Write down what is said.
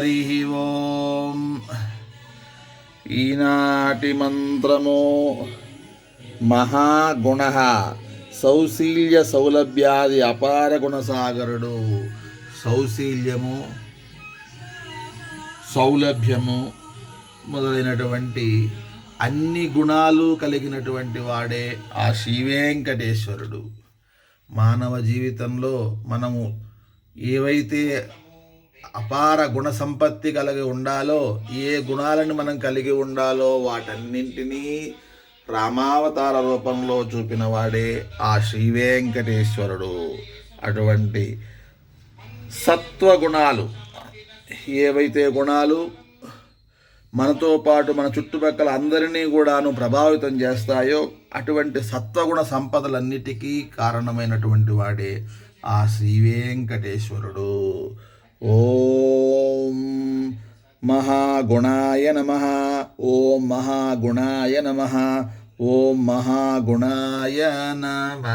హరి ఓం. ఈనాటి మంత్రము మహాగుణ సౌశీల్య సౌలభ్యాది అపార గుణసాగరుడు. సౌశీల్యము సౌలభ్యము మొదలైనటువంటి అన్ని గుణాలు కలిగినటువంటి వాడే ఆ శ్రీవేంకటేశ్వరుడు. మానవ జీవితంలో మనము ఏవైతే అపార గుణ సంపత్తి కలిగి ఉండాలో ఏ గుణాలను మనం కలిగి ఉండాలో వాటన్నింటినీ రామావతార రూపంలో చూపిన వాడే ఆ శ్రీ వెంకటేశ్వరుడు. అటువంటి సత్వగుణాలు ఏవైతే గుణాలు మనతో పాటు మన చుట్టుపక్కల అందరినీ కూడాను ప్రభావితం చేస్తాయో అటువంటి సత్వగుణ సంపదలన్నిటికీ కారణమైనటువంటి వాడే ఆ శ్రీ వెంకటేశ్వరుడు. ஓம் மகாகுணாய நம ஓம் மகாகுணாய நம ஓம் மகாகுணாய நம